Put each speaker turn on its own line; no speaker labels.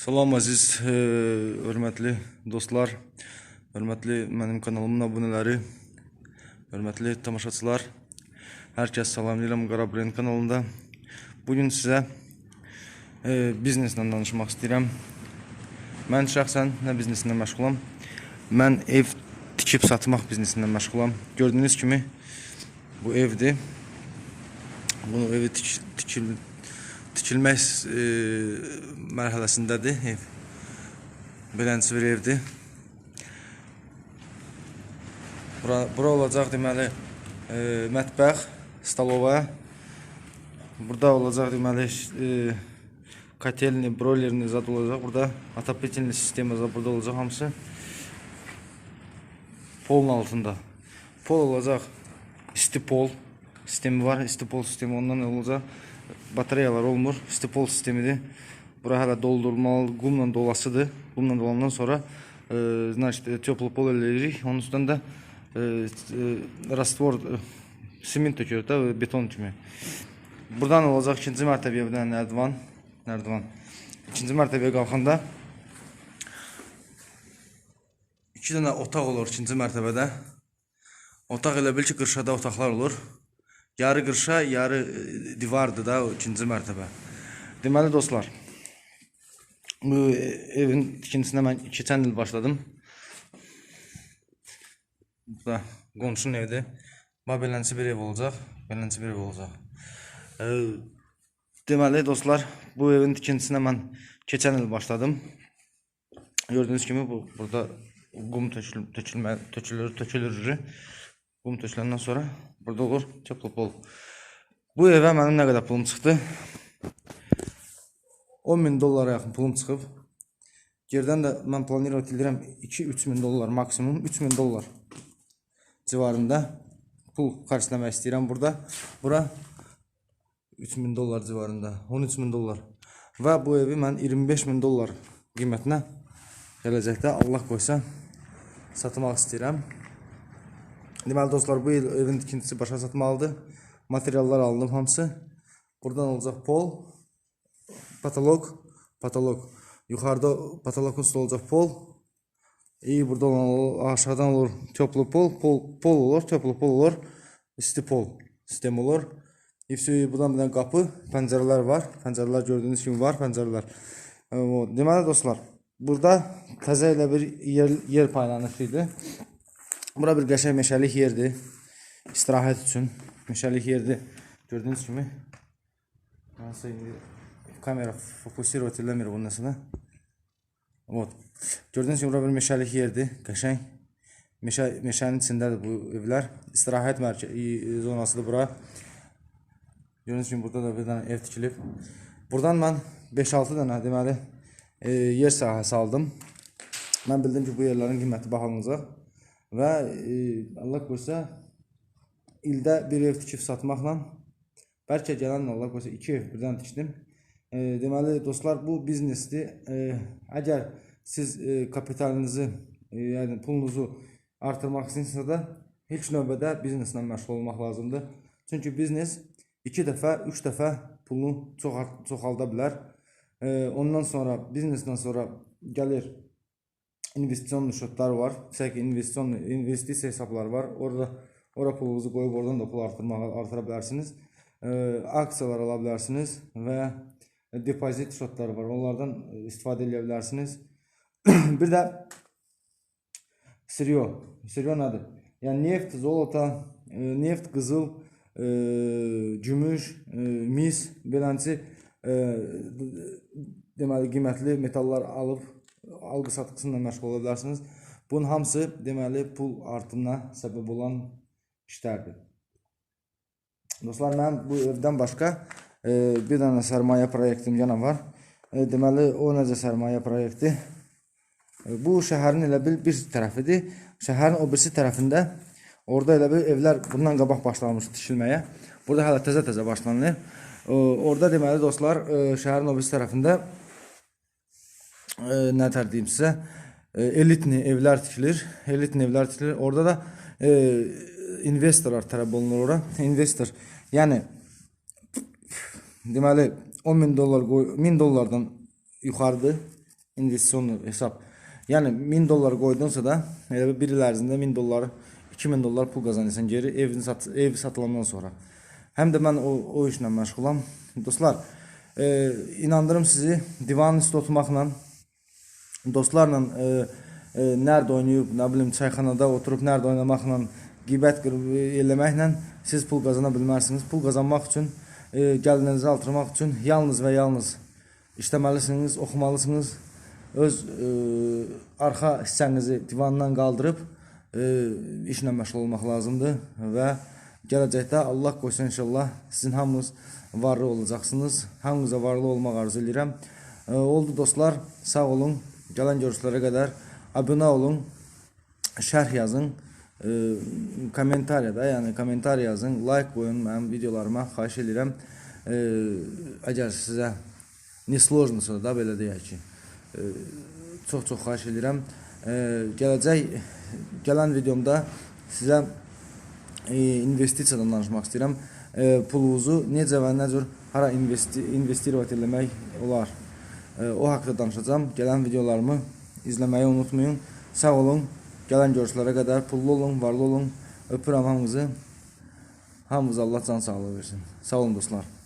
Salam aziz, e, hörmətli dostlar, hörmətli mənim kanalımın abunələri, hörmətli tamaşaçılar. Hər kəs salamlayıram Qara Brend kanalında. Bugün sizə e, bizneslə danışmaq istəyirəm. Mən şəxsən nə bizneslə məşğulam? Mən ev tikib satmaq bizneslə məşğulam. Gördüyünüz kimi bu evdir. Bu evi tik, tikil, tikilmək e, mərhələsindədir ev. Beləncə bir evdir. Bura, bura olacaq deməli e, mətbəx, stalova. Burada olacaq deməli e, kotelni, broilerni zad olacaq. Burada atopletelni sistemi zad burada olacaq hamısı. Polun altında. Pol olacaq. İsti pol sistemi var. İsti pol sistemi ondan olacaq Batareyalar olmur. İsti pol sistemidir. Bura hələ doldurmalı, qumla dolasıdır. Qumla dolandan sonra e, значит, teplo pol eləyirik. Onun üstündə e, e, rastvor e, simint tökürük də beton kimi. Buradan olacaq ikinci mərtəbəyə bir dənə nərdivan, nərdivan. İkinci mərtəbəyə qalxanda iki dənə otaq olur ikinci mərtəbədə. Otaq elə bil ki, qırşada otaqlar olur. Yarı qırşa, yarı e, divardır da o ikinci mərtəbə. Deməli dostlar, bu e, evin tikintisinə mən keçən il başladım. Bu da qonşunun evidir. Bax belənçi bir ev olacaq, belənçi bir ev olacaq. E, deməli dostlar, bu evin tikintisinə mən keçən il başladım. Gördüğünüz kimi bu burada qum tökül, tökülmə, tökülür, tökülür. Qum töküləndən sonra burada olur teplo pol. Bu evə mənim nə qədər pulum çıxdı? 10 min dollara yaxın pulum çıxıb. Gerdən də mən planirovat edirəm 2-3 min dollar maksimum 3 min dollar civarında pul xərcləmək istəyirəm burada. Bura 3 min dollar civarında 13 min dollar. Və bu evi mən 25 min dollar qiymətinə gələcəkdə Allah qoysa satmaq istəyirəm. Deməli dostlar bu il evin tikintisi başa çatmalıdır. Materiallar alınıb hamısı. Buradan olacaq pol, patolog, patolog. Yuxarıda patologun üstü olacaq pol. İyi burada olan aşağıdan olur toplu pol, pol, pol olur, toplu pol olur, isti pol sistem olur. İfsi buradan bir qapı, pəncərələr var. Pəncərələr gördüyünüz kimi var, pəncərələr. Deməli dostlar, burada təzə ilə bir yer, yer paylanışı. Bura bir qəşəng meşəlik yerdir. İstirahət üçün meşəlik yerdir. Gördüyünüz kimi. Nasıl indi kamera fokusировать eləmir bunun nəsinə. Вот. Gördüyünüz kimi bura bir meşəlik yerdir. Qəşəng. Meşə meşənin içindədir bu evlər. İstirahət mərkəzi zonasıdır bura. Gördüyünüz kimi burada da bir dənə ev tikilib. Buradan mən 5-6 dənə deməli e, yer sahəsi aldım. Mən bildim ki, bu yerlərin qiyməti bahalanacaq Və e, Allah qoysa ildə bir ev tikib satmaqla bəlkə gələn Allah qoysa 2 ev birdən tikdim. E, deməli dostlar bu biznesdir. E, əgər siz e, kapitalınızı, e, yəni pulunuzu artırmaq istəyirsinizsə də ilk növbədə bizneslə məşğul olmaq lazımdır. Çünki biznes 2 dəfə, 3 dəfə pulunu çoxalt çoxalda bilər. E, ondan sonra biznesdən sonra gəlir investisiyon şotlar var. Sək investisiyon investisiya hesabları var. Orada ora pulunuzu qoyub oradan da pul artırmağa artıra bilərsiniz. E, aksiyalar ala bilərsiniz depozit şotları var. Onlardan istifadə edə bilərsiniz. bir də Siryo. Siryo nədir? Yəni neft, zolota, e, neft, qızıl, e, gümüş, e, mis, beləncə e, deməli qiymətli metallar alıb alqı satqısıyla məşğul ola bilərsiniz. Bunun hamısı deməli pul artımına səbəb olan işlərdir. Dostlar, mən bu evdən başqa e, bir dənə sərmayə proyektim yana var. E, deməli, o necə sərmayə proyekti? E, bu şəhərin elə bil bir tərəfidir. Şəhərin o birisi tərəfində orada elə bil evlər bundan qabaq başlamış tikilməyə. Burada hələ təzə-təzə başlanılır. E, orada deməli dostlar, e, şəhərin o birisi tərəfində e, nə tər deyim sizə, e, elitni evlər tikilir. Elitni evlər tikilir. Orada da e, investorlar tələb olunur ora. Investor, yəni deməli 10 min dollar qoy, 1000 dollardan yuxarıdır investisiyon hesab. Yəni 1000 dollar qoydunsa da elə bir- il ərzində 1000 dollar, 2000 dollar pul qazanırsan geri evin sat ev satılandan sonra. Həm də mən o o işlə məşğulam. Dostlar, e, inandırım sizi divanın üstə oturmaqla dostlarla e, e, nerede oynayıb, nə bilim çayxanada oturub nerede oynamaqla, qırıb e, eləməklə siz pul qazana bilmərsiniz. Pul qazanmaq üçün, e, gəlirinizi artırmaq üçün yalnız və yalnız işləməlisiniz, oxumalısınız. Öz e, arxa hissənizi divandan qaldırıb e, işlə məşğul olmaq lazımdır və gələcəkdə Allah qoysa inşallah sizin hamınız varlı olacaqsınız. Hamınıza varlı olmaq arzu edirəm. E, oldu dostlar, sağ olun. Gələn görüşlərə qədər abunə olun, şərh yazın, e, kommentariyada, yəni kommentariy yazın, like qoyun mənim videolarıma, xahiş edirəm. E, əgər sizə nisložnosa da belə deyək ki, çox-çox e, xahiş edirəm. E, gələcək videomda sizə e, investisiyadan danışmaq istəyirəm. E, pulunuzu necə və nə hara investi investisiya eləmək olar? E, o haqqda danışacağam. Gələn videolarımı izləməyi unutmayın. Sağ olun. Gələn görüşlərə qədər pullu olun, varlı olun. Öpürəm hamınızı. Hamınıza Allah can sağlığı versin. Sağ olun dostlar.